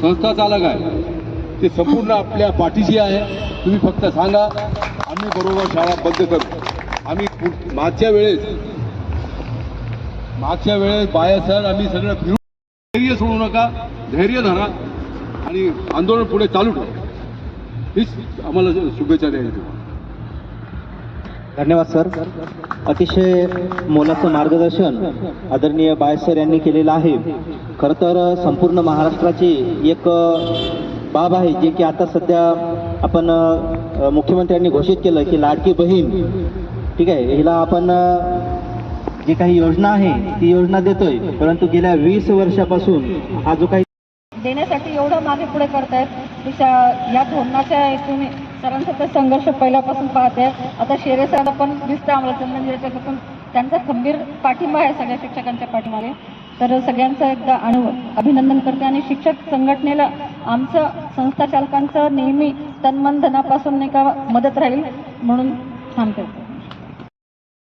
संस्था चालक आहे. ते संपूर्ण आपल्या पाठीशी आहे. तुम्ही फक्त सांगा आम्ही बरोबर शाळा बंद करू. आम्ही मागच्या वेळेस मागच्या वेळेस बाया सर आम्ही सगळं फिरू धैर्य सोडू नका धैर्य धरा आणि आंदोलन पुढे चालू ठेवा. हीच आम्हाला शुभेच्छा द्यायची. धन्यवाद सर. अतिशय मोलाचं मार्गदर्शन आदरणीय बाय सर यांनी केलेलं आहे. खरं तर संपूर्ण महाराष्ट्राची एक बाब आहे जे की आता सध्या आपण मुख्यमंत्र्यांनी घोषित केलं की लाडकी बहीण. ठीक आहे हिला आपण जी काही योजना आहे ती योजना देतोय. परंतु गेल्या वीस वर्षापासून हा जो काही देण्यासाठी एवढं मागे पुढे करतायत या धोरणाच्या सरांचा तर संघर्ष पहिल्यापासून पाहते. आता शेरे सरांना पण दिसतं आम्हाला चंदनजीच्या त्यांचा खंबीर पाठिंबा आहे सगळ्या शिक्षकांच्या पाठीमागे. तर सगळ्यांचं एकदा अनु अभिनंदन करते. आणि शिक्षक संघटनेला आमचं संस्था चालकांचं नेहमी तन्मन धनापासून नाही का मदत राहील म्हणून थांबते